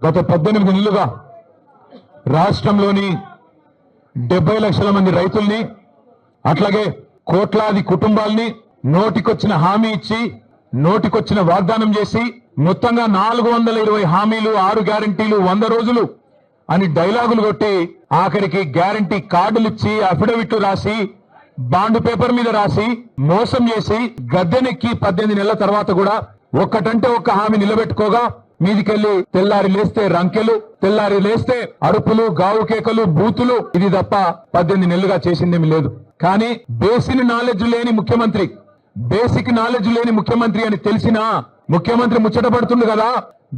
గత పద్దెనిమిది నెలలుగా రాష్ట్రంలోని డెబ్బై లక్షల మంది రైతుల్ని అట్లాగే కోట్లాది కుటుంబాల్ని నోటికొచ్చిన హామీ ఇచ్చి నోటికొచ్చిన వాగ్దానం చేసి మొత్తంగా నాలుగు వందల ఇరవై హామీలు ఆరు గ్యారంటీలు వంద రోజులు అని డైలాగులు కొట్టి ఆఖరికి గ్యారంటీ కార్డులు ఇచ్చి అఫిడవిట్లు రాసి బాండ్ పేపర్ మీద రాసి మోసం చేసి గద్దెనెక్కి పద్దెనిమిది నెలల తర్వాత కూడా ఒక్కటంటే ఒక్క హామీ నిలబెట్టుకోగా మీదికెళ్ళి తెల్లారి లేస్తే రంకెలు తెల్లారి లేస్తే అరుపులు గావు కేకలు బూతులు. ఇది తప్ప పద్దెనిమిది నెలలుగా చేసిందేమి లేదు. కానీ బేసిక్ నాలెడ్జ్ లేని ముఖ్యమంత్రి బేసిక్ నాలెడ్జ్ లేని ముఖ్యమంత్రి అని తెలిసినా ముఖ్యమంత్రి ముచ్చటపడుతుంది కదా?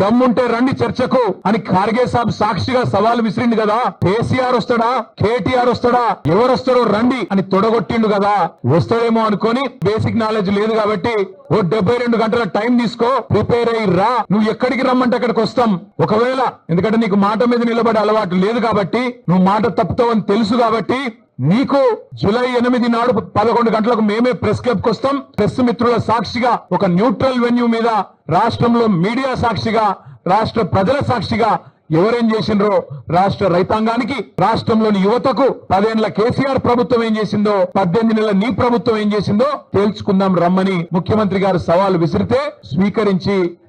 దమ్ముంటే రండి చర్చకు అని ఖార్గే సాబ్ సాక్షిగా సవాల్ విసిరిండు కదా? కేసీఆర్ వస్తాడా? కేటీఆర్ వస్తాడా? ఎవరొస్తారో రండి అని తొడగొట్టిండు కదా? వస్తాడేమో అనుకొని బేసిక్ నాలెడ్జ్ లేదు కాబట్టి ఓ డెబ్బై రెండు గంటల టైం తీసుకో ప్రిపేర్ అయ్యి రా. నువ్వు ఎక్కడికి రమ్మంటే అక్కడికి వస్తాం. ఒకవేళ ఎందుకంటే నీకు మాట మీద నిలబడే అలవాటు లేదు కాబట్టి నువ్వు మాట తప్పుతావని తెలుసు కాబట్టి నీకు జూలై ఎనిమిది నాడు పదకొండు గంటలకు మేమే ప్రెస్ క్లబ్కు వస్తాం. ప్రెస్ మిత్రుల సాక్షిగా ఒక న్యూట్రల్ వెన్యూ మీద రాష్ట్రంలో మీడియా సాక్షిగా రాష్ట్ర ప్రజల సాక్షిగా ఎవరేం చేసిండ్రో రాష్ట్ర రైతాంగానికి రాష్ట్రంలోని యువతకు పదేళ్ళ కేసీఆర్ ప్రభుత్వం ఏం చేసిందో పద్దెనిమిది నెలల నీ ప్రభుత్వం ఏం చేసిందో తేల్చుకుందాం రమ్మని ముఖ్యమంత్రి గారు సవాల్ విసిరితే స్వీకరించి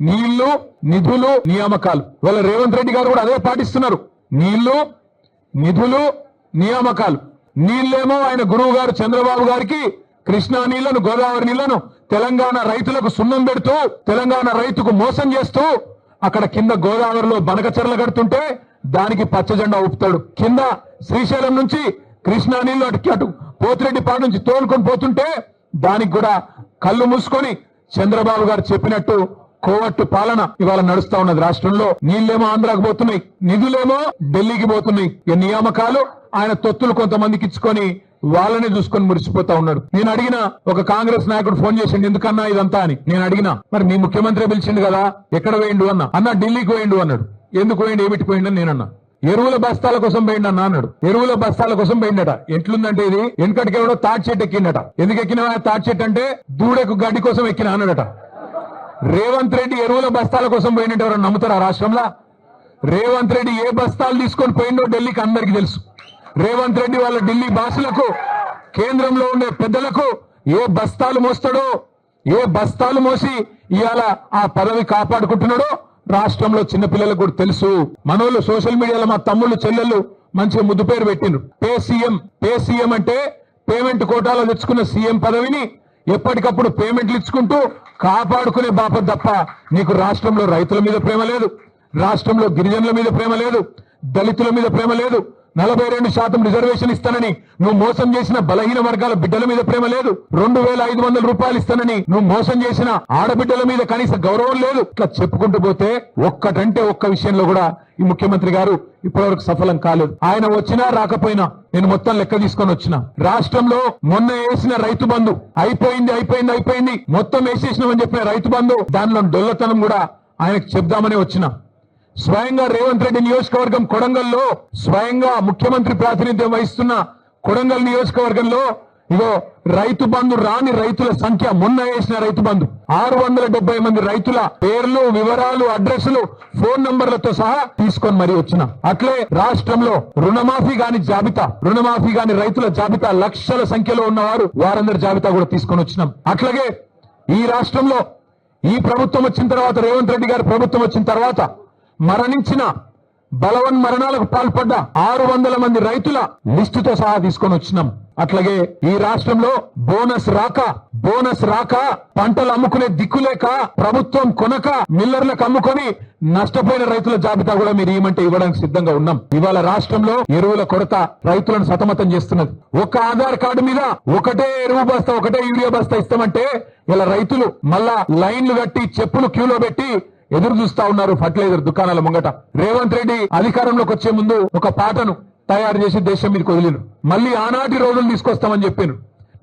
నీళ్ళు నిధులు నియామకాలు. వాళ్ళ రేవంత్ రెడ్డి గారు కూడా అదే పాటిస్తున్నారు. నీళ్ళు నిధులు నియామకాలు. నీళ్ళేమో ఆయన గురువు గారు చంద్రబాబు గారికి కృష్ణా నీళ్ళను గోదావరి నీళ్ళను తెలంగాణ రైతులకు సున్నం పెడుతూ తెలంగాణ రైతుకు మోసం చేస్తూ అక్కడ కింద గోదావరిలో బనకచెరలు కడుతుంటే దానికి పచ్చజెండా ఊపుతాడు. కింద శ్రీశైలం నుంచి కృష్ణా నీళ్ళు అటు అటు పోతిరెడ్డిపాడు నుంచి తోలుకొని పోతుంటే దానికి కూడా కళ్ళు మూసుకొని చంద్రబాబు గారు చెప్పినట్టు కోవట్టు పాలన ఇవాళ నడుస్తా ఉన్నది. రాష్ట్రంలో నీళ్ళేమో ఆంధ్రాకు పోతున్నాయి నిధులేమో ఢిల్లీకి పోతున్నాయి. ఈ నియామకాలు ఆయన తొత్తులు కొంతమందికి ఇచ్చుకొని వాళ్ళని చూసుకొని మురిసిపోతా ఉన్నాడు. నేను అడిగిన ఒక కాంగ్రెస్ నాయకుడు ఫోన్ చేసిండు ఎందుకన్నా ఇదంతా అని? నేను అడిగిన మరి మీ ముఖ్యమంత్రి పిలిచిండు కదా ఎక్కడ వేయండు అన్న. అన్న ఢిల్లీకి వేయండు అన్నాడు. ఎందుకు వేయండి ఏమిటి పోయిండు? అని నేనన్నా ఎరువుల బస్తాల కోసం పోయిండు అన్న అన్నాడు. ఎరువుల బస్తాల కోసం పోయిండట. ఎట్లుందంటే ఇది? వెనకటికి ఎవడో తాటి చెట్టు ఎక్కిండట. ఎందుకు ఎక్కిన తాటి చెట్టు అంటే దూడకు గడ్డి కోసం ఎక్కిన అన్నాడట. రేవంత్ రెడ్డి ఎరువుల బస్తాల కోసం పోయినట్టు ఎవరైనా నమ్ముతారా రాష్ట్రంలో? రేవంత్ రెడ్డి ఏ బస్తాలు తీసుకొని పోయిండో ఢిల్లీకి అందరికి తెలుసు. రేవంత్ రెడ్డి వాళ్ళ ఢిల్లీ బాసులకు కేంద్రంలో ఉండే పెద్దలకు ఏ బస్తాలు మోస్తాడో ఏ బస్తాలు మోసి ఇవాళ ఆ పదవి కాపాడుకుంటున్నాడో రాష్ట్రంలో చిన్నపిల్లలకు కూడా తెలుసు. మనోళ్ళు సోషల్ మీడియాలో మా తమ్ముళ్ళు చెల్లెళ్ళు మంచిగా ముద్దు పేరు పెట్టిండ్రు. పే సీఎం పే సీఎం అంటే పేమెంట్ కోటాలో తెచ్చుకున్న సీఎం పదవిని ఎప్పటికప్పుడు పేమెంట్లు ఇచ్చుకుంటూ కాపాడుకునే బాప తప్ప నీకు రాష్ట్రంలో రైతుల మీద ప్రేమ లేదు. రాష్ట్రంలో గిరిజనుల మీద ప్రేమ లేదు. దళితుల మీద ప్రేమ లేదు. నలభై రెండు శాతం రిజర్వేషన్ ఇస్తానని. నువ్వు మోసం చేసిన బలహీన వర్గాల బిడ్డల మీద ప్రేమ లేదు. రెండు వేల ఐదు వందల రూపాయలు ఇస్తానని. నువ్వు మోసం చేసిన ఆడబిడ్డల మీద కనీస గౌరవం లేదు. ఇట్లా చెప్పుకుంటూ పోతే ఒక్కటంటే ఒక్క విషయంలో కూడా ఈ ముఖ్యమంత్రి గారు ఇప్పటివరకు సఫలం కాలేదు. ఆయన వచ్చినా రాకపోయినా నేను మొత్తం లెక్క తీసుకొని వచ్చిన. రాష్ట్రంలో మొన్న వేసిన రైతు బంధు అయిపోయింది అయిపోయింది అయిపోయింది. మొత్తం వేసేసినామని చెప్పిన రైతు బంధు దానిలో డొల్లతనం కూడా ఆయనకు చెప్దామనే వచ్చిన. స్వయంగా రేవంత్ రెడ్డి నియోజకవర్గం కొడంగల్లో స్వయంగా ముఖ్యమంత్రి ప్రాతినిధ్యం వహిస్తున్న కొడంగల్ నియోజకవర్గంలో ఇగో రైతు బంధు రాని రైతుల సంఖ్య మొన్న వేసిన రైతు బంధు. ఆరు వందల డెబ్బై మంది రైతుల పేర్లు వివరాలు అడ్రస్లు ఫోన్ నంబర్లతో సహా తీసుకొని మరీ వచ్చిన. అట్లే రాష్ట్రంలో రుణమాఫీ గాని జాబితా రుణమాఫీ గాని రైతుల జాబితా లక్షల సంఖ్యలో ఉన్నవారు వారందరి జాబితా కూడా తీసుకొని వచ్చినాం. అట్లాగే ఈ రాష్ట్రంలో ఈ ప్రభుత్వం వచ్చిన తర్వాత రేవంత్ రెడ్డి గారి ప్రభుత్వం వచ్చిన తర్వాత మరణించిన బలవన్ మరణాలకు పాల్పడ్డ ఆరు వందల మంది రైతుల లిస్టుతో సహా తీసుకొని వచ్చినాం. అట్లాగే ఈ రాష్ట్రంలో బోనస్ రాక బోనస్ రాక పంటలు అమ్ముకునే దిక్కులేక ప్రభుత్వం కొనక మిల్లర్లకు అమ్ముకొని నష్టపోయిన రైతుల జాబితా కూడా మీరు ఏమంటే ఇవ్వడానికి సిద్ధంగా ఉన్నాం. ఇవాళ రాష్ట్రంలో ఎరువుల కొరత రైతులను సతమతం చేస్తున్నది. ఒక ఆధార్ కార్డు మీద ఒకటే ఎరువు బస్తా ఒకటే యూరియా బస్తా ఇస్తామంటే ఇలా రైతులు మళ్ళా లైన్లు కట్టి చెప్పులు క్యూలో పెట్టి ఎదురు చూస్తా ఉన్నారు ఫర్టిలైజర్ దుకాణాల ముంగట. రేవంత్ రెడ్డి అధికారంలోకి వచ్చే ముందు ఒక పాటను తయారు చేసి దేశం మీదకి వదిలిను మళ్ళీ ఆనాటి రోజులు తీసుకొస్తామని చెప్పారు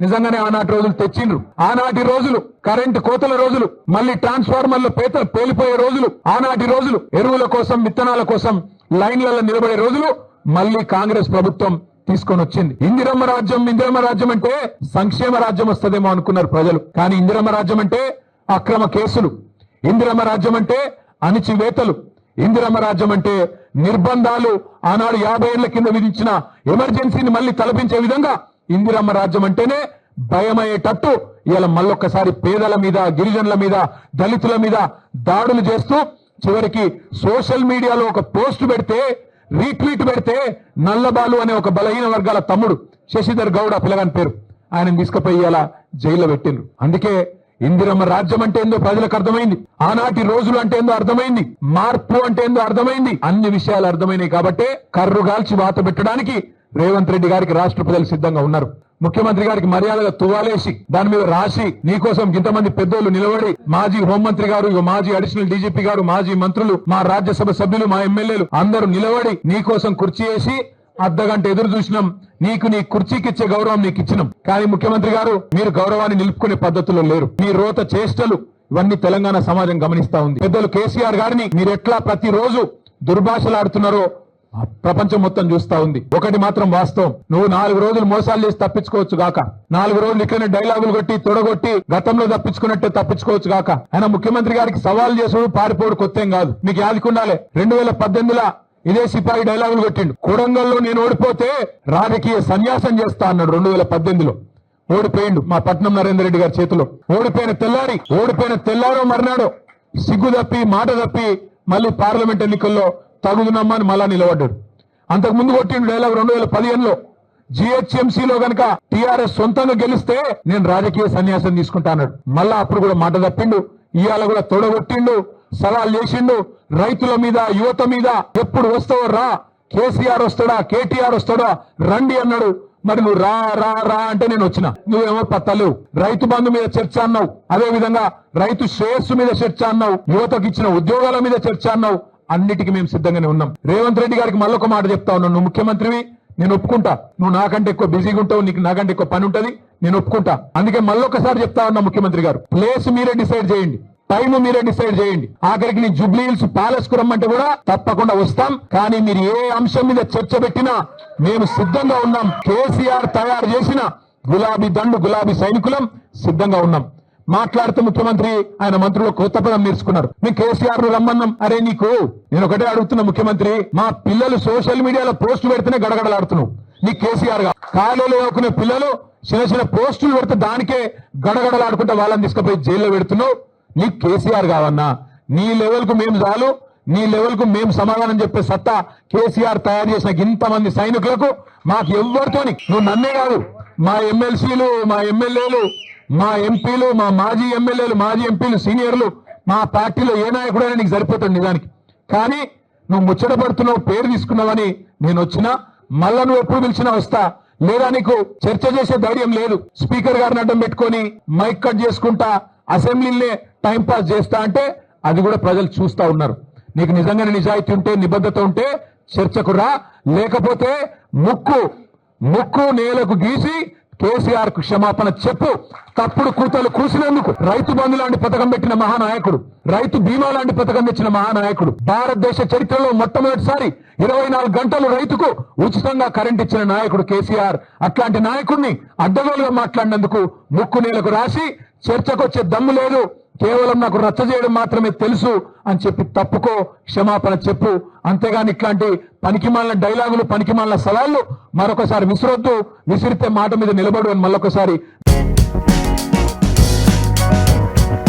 నిజంగానే ఆనాటి రోజులు తెచ్చిండ్రు. ఆనాటి రోజులు కరెంటు కోతల రోజులు మళ్ళీ ట్రాన్స్ఫార్మర్ల పేత పేలిపోయే రోజులు ఆనాటి రోజులు ఎరువుల కోసం విత్తనాల కోసం లైన్లలో నిలబడే రోజులు మళ్ళీ కాంగ్రెస్ ప్రభుత్వం తీసుకొని వచ్చింది. ఇందిరమ్మ రాజ్యం ఇందిరమ్మ రాజ్యం అంటే సంక్షేమ రాజ్యం వస్తదేమో అనుకున్నారు ప్రజలు. కానీ ఇందిరమ్మ రాజ్యం అంటే అక్రమ కేసులు. ఇందిరమ్మ రాజ్యం అంటే అణిచివేతలు. ఇందిరమ్మ రాజ్యం అంటే నిర్బంధాలు. ఆనాడు యాభై ఏళ్ళ కింద విధించిన ఎమర్జెన్సీని మళ్ళీ తలపించే విధంగా ఇందిరమ్మ రాజ్యం అంటేనే భయమయ్యేటట్టు ఇలా మళ్ళొక్కసారి పేదల మీద గిరిజనుల మీద దళితుల మీద దాడులు చేస్తూ చివరికి సోషల్ మీడియాలో ఒక పోస్ట్ పెడితే రీట్వీట్ పెడితే నల్లబాలు అనే ఒక బలహీన వర్గాల తమ్ముడు శశిధర్ గౌడ పిల్లగాని పేరు. ఆయన తీసుకుపోయి ఇలా జైల్లో పెట్టిండ్రు. అందుకే ఇందిరమ్మ రాజ్యం అంటే ఏందో ప్రజలకు అర్థమైంది. ఆనాటి రోజులు అంటే ఏందో అర్థమైంది. మార్పు అంటే ఏందో అర్థమైంది. అన్ని విషయాలు అర్థమైనాయి కాబట్టి కర్రు గాల్చి వాత పెట్టడానికి రేవంత్ రెడ్డి గారికి రాష్ట్ర ప్రజలు సిద్ధంగా ఉన్నారు. ముఖ్యమంత్రి గారికి మర్యాదగా తువాలేసి దాని మీద రాసి నీకోసం ఇంతమంది పెద్దోళ్ళు నిలబడి మాజీ హోంమంత్రి గారు మాజీ అడిషనల్ డీజీపీ గారు మాజీ మంత్రులు మా రాజ్యసభ సభ్యులు మా ఎమ్మెల్యేలు అందరూ నిలబడి నీకోసం కుర్చీ వేసి అర్ధగంట ఎదురు చూసినాం. నీకు నీ కుర్చీకిచ్చే గౌరవం నీకు ఇచ్చినాం. కానీ ముఖ్యమంత్రి గారు మీరు గౌరవాన్ని నిలుపుకునే పద్ధతుల్లో లేరు. మీ రోత చేష్టలు ఇవన్నీ తెలంగాణ సమాజం గమనిస్తా ఉంది. పెద్దలు కేసీఆర్ గారిని మీరు ఎట్లా ప్రతిరోజు దుర్భాషలాడుతున్నారో ప్రపంచం మొత్తం చూస్తా ఉంది. ఒకటి మాత్రం వాస్తవం. నువ్వు నాలుగు రోజులు మోసాలు చేసి తప్పించుకోవచ్చు గాక. నాలుగు రోజులు ఇక్కడనే డైలాగులు కొట్టి తొడగొట్టి గతంలో తప్పించుకున్నట్టే తప్పించుకోవచ్చు గాక. ఆయన ముఖ్యమంత్రి గారికి సవాల్ చేసుడు పారిపోడు కొత్తేం కాదు. మీకు యాదికుండాలే. రెండు వేల పద్దెనిమిదిలో ఇదే సిపాయి డైలాగులు కొట్టిండు. కొడంగల్లో నేను ఓడిపోతే రాజకీయ సన్యాసం చేస్తా అన్నాడు రెండు వేల పద్దెనిమిదిలో. ఓడిపోయిండు మా పట్నం నరేందర్ రెడ్డి గారి చేతిలో. ఓడిపోయిన తెల్లారి ఓడిపోయిన తెల్లారో మర్నాడో సిగ్గు తప్పి మాట తప్పి మళ్ళీ పార్లమెంట్ ఎన్నికల్లో తగుదునమ్మని మళ్ళా నిలబడ్డాడు. అంతకు ముందు కొట్టిండు డైలాగ్ రెండు వేల పదిహేనులో. జిహెచ్ఎంసీలో గనక టిఆర్ఎస్ సొంతంగా గెలిస్తే నేను రాజకీయ సన్యాసం తీసుకుంటా అన్నాడు. మళ్ళా అప్పుడు కూడా మాట తప్పిండు ఇవాళ కూడా తొడగొట్టిండు సలహా చేసిండు. రైతుల మీద యువత మీద ఎప్పుడు వస్తావో రా. కేసీఆర్ వస్తాడా? కేటీఆర్ వస్తాడా? రండి అన్నాడు. మరి నువ్వు రా రా రా అంటే నేను వచ్చిన. నువ్వేమో పత్తలేవు రైతు బంధు మీద చర్చ అన్నావు. అదే విధంగా రైతు శ్రేయస్సు మీద చర్చ అన్నావు. యువతకు ఇచ్చిన ఉద్యోగాల మీద చర్చ అన్నావు. అన్నిటికీ మేము సిద్ధంగానే ఉన్నాం. రేవంత్ రెడ్డి గారికి మళ్ళొక మాట చెప్తా ఉన్నాను. నువ్వు ముఖ్యమంత్రివి నేను ఒప్పుకుంటా. నువ్వు నాకంటే ఎక్కువ బిజీగా ఉంటావు. నీకు నాకంటే ఎక్కువ పని ఉంటది. నేను ఒప్పుకుంటా. అందుకే మళ్ళొకసారి చెప్తా ఉన్నా ముఖ్యమంత్రి గారు. ప్లేస్ మీరే డిసైడ్ చేయండి. టైం మీరే డిసైడ్ చేయండి. ఆఖరికి నీ జుబ్లీ హిల్స్ ప్యాలెస్కు రమ్మంటే కూడా తప్పకుండా వస్తాం. కానీ మీరు ఏ అంశం మీద చర్చ పెట్టినా మేము సిద్ధంగా ఉన్నాం. కేసీఆర్ తయారు చేసిన గులాబీ దండు గులాబీ సైనికులం సిద్ధంగా ఉన్నాం. మాట్లాడుతూ ముఖ్యమంత్రి ఆయన మంత్రులు కొత్త పదం నేర్చుకున్నారు. మేము కేసీఆర్ను రమ్మన్నాం. అరే నీకు నేను ఒకటే అడుగుతున్నా ముఖ్యమంత్రి మా పిల్లలు సోషల్ మీడియాలో పోస్ట్ పెడితేనే గడగడలాడుతున్నావు నీ కేసీఆర్గా. కాలేలు చదువుకునే పిల్లలు చిన్న చిన్న పోస్టులు పెడితే దానికే గడగడలాడుకుంటే వాళ్ళని తీసుకుపోయి జైల్లో పెడుతున్నావు. నీకు కేసీఆర్ కావన్నా నీ లెవెల్కు మేము చాలు. నీ లెవెల్కు మేము సమాధానం చెప్పే సత్తా కేసీఆర్ తయారు చేసిన ఇంతమంది సైనికులకు మాకు ఎవరితోని నువ్వు నన్నే కాదు. మా ఎమ్మెల్సీలు మా ఎమ్మెల్యేలు మా ఎంపీలు మా మాజీ ఎమ్మెల్యేలు మాజీ ఎంపీలు సీనియర్లు మా పార్టీలో ఏ నాయకుడైనా నీకు సరిపోతుంది నిజానికి. కానీ నువ్వు ముచ్చట పడుతున్నావు పేరు తీసుకున్నావని నేను వచ్చినా మళ్ళా నువ్వు ఎప్పుడు పిలిచినా వస్తా. లేదా నీకు చర్చ చేసే ధైర్యం లేదు. స్పీకర్ గారిని అడ్డం పెట్టుకొని మైక్ కట్ చేసుకుంటా అసెంబ్లీనే టైం పాస్ చేస్తా అంటే అది కూడా ప్రజలు చూస్తా ఉన్నారు. నీకు నిజంగానే నిజాయితీ ఉంటే నిబద్ధత ఉంటే చర్చకు రా. లేకపోతే ముక్కు ముక్కు నేలకు గీసి కేసీఆర్కు క్షమాపణ చెప్పు. తప్పుడు కూతలు కూసినందుకు రైతు బంధు లాంటి పథకం పెట్టిన మహానాయకుడు రైతు బీమా లాంటి పథకం తెచ్చిన మహానాయకుడు భారతదేశ చరిత్రలో మొట్టమొదటిసారి ఇరవై నాలుగు గంటలు రైతుకు ఉచితంగా కరెంట్ ఇచ్చిన నాయకుడు కేసీఆర్. అట్లాంటి నాయకుడిని అడ్డగోలుగా మాట్లాడినందుకు ముక్కు నేలకు రాసి చర్చకొచ్చే దమ్ము లేదు. కేవలం నాకు రచ్చ చేయడం మాత్రమే తెలుసు అని చెప్పి తప్పుకో క్షమాపణ చెప్పు. అంతేగాని ఇట్లాంటి పనికిమాలిన డైలాగులు పనికిమాలిన సవాళ్ళు మరొకసారి విసిరొద్దు. విసిరితే మాట మీద నిలబడు అని మళ్ళొకసారి